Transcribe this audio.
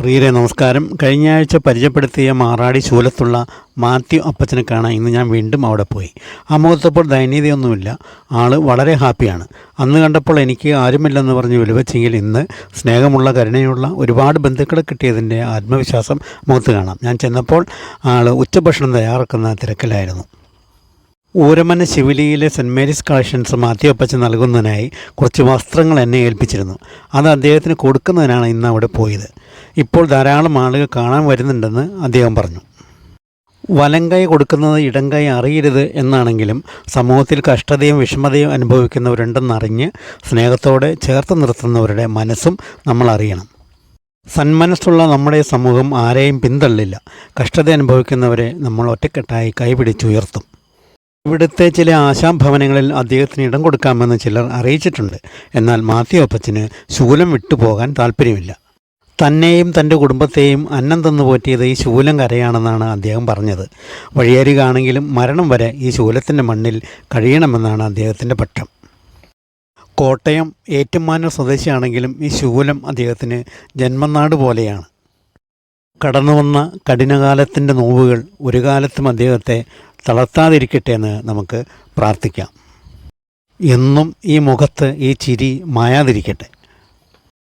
പ്രിയരെ നമസ്കാരം. കഴിഞ്ഞ ആഴ്ച പരിചയപ്പെടുത്തിയ മാറാടി ശൂലത്തുള്ള മാത്യു അപ്പച്ചനെ കാണാൻ ഇന്ന് ഞാൻ വീണ്ടും അവിടെ പോയി. ആ മുഖത്തപ്പോൾ ദയനീയതയൊന്നുമില്ല. ആൾ വളരെ ഹാപ്പിയാണ്. അന്ന് കണ്ടപ്പോൾ എനിക്ക് ആരുമില്ലെന്ന് പറഞ്ഞ് വിലവെച്ചെങ്കിൽ ഇന്ന് സ്നേഹമുള്ള കരുണയുള്ള ഒരുപാട് ബന്ധുക്കളെ കിട്ടിയതിന്റെ ആത്മവിശ്വാസം മുഖത്ത് കാണാം. ഞാൻ ചെന്നപ്പോൾ ആൾ ഉച്ചഭക്ഷണം തയ്യാറാക്കുന്ന തിരക്കിലായിരുന്നു. Ooramana ശിവലിയിലെ saint Mary's collections Mathew Appachan നൽകുന്നതിനായി കുറച്ച് വസ്ത്രങ്ങൾ എന്നെ ഏൽപ്പിച്ചിരുന്നു. അത് അദ്ദേഹത്തിന് കൊടുക്കുന്നതിനാണ് ഇന്ന് അവിടെ പോയത്. ഇപ്പോൾ ധാരാളം ആളുകൾ കാണാൻ വരുന്നുണ്ടെന്ന് അദ്ദേഹം പറഞ്ഞു. വലങ്കൈ കൊടുക്കുന്നത് ഇടങ്കൈ അറിയരുത് എന്നാണെങ്കിലും സമൂഹത്തിൽ കഷ്ടതയും വിഷമതയും അനുഭവിക്കുന്നവരുണ്ടെന്നറിഞ്ഞ് സ്നേഹത്തോടെ ചേർത്ത് നിർത്തുന്നവരുടെ മനസ്സും നമ്മൾ അറിയണം. സന്മനസ്സുള്ള നമ്മുടെ സമൂഹം ആരെയും പിന്തള്ളില്ല. കഷ്ടത അനുഭവിക്കുന്നവരെ നമ്മൾ ഒറ്റക്കെട്ടായി കൈപിടിച്ചുയർത്തും. ഇവിടുത്തെ ചില ആശാഭവനങ്ങളിൽ അദ്ദേഹത്തിന് ഇടം കൊടുക്കാമെന്ന് ചിലർ അറിയിച്ചിട്ടുണ്ട്. എന്നാൽ മാത്യു അപ്പച്ചന് ശൂലം വിട്ടുപോകാൻ താല്പര്യമില്ല തന്നെയും തന്റെ കുടുംബത്തെയും അന്നം തന്നു പോറ്റിയത് ഈ ശൂലം കരയാണെന്നാണ് അദ്ദേഹം പറഞ്ഞത്. വഴിയരികാണെങ്കിലും മരണം വരെ ഈ ശൂലത്തിന്റെ മണ്ണിൽ കഴിയണമെന്നാണ് അദ്ദേഹത്തിന്റെ പക്ഷം. കോട്ടയം ഏറ്റുമാനൂർ സ്വദേശിയാണെങ്കിലും ഈ ശൂലം അദ്ദേഹത്തിന് ജന്മനാട് പോലെയാണ്. കടന്നു വന്ന കഠിനകാലത്തിന്റെ നോവുകൾ ഒരു കാലത്തും അദ്ദേഹത്തെ തളർത്താതിരിക്കട്ടെ എന്ന് നമുക്ക് പ്രാർത്ഥിക്കാം. എന്നും ഈ മുഖത്ത് ഈ ചിരി മായാതിരിക്കട്ടെ.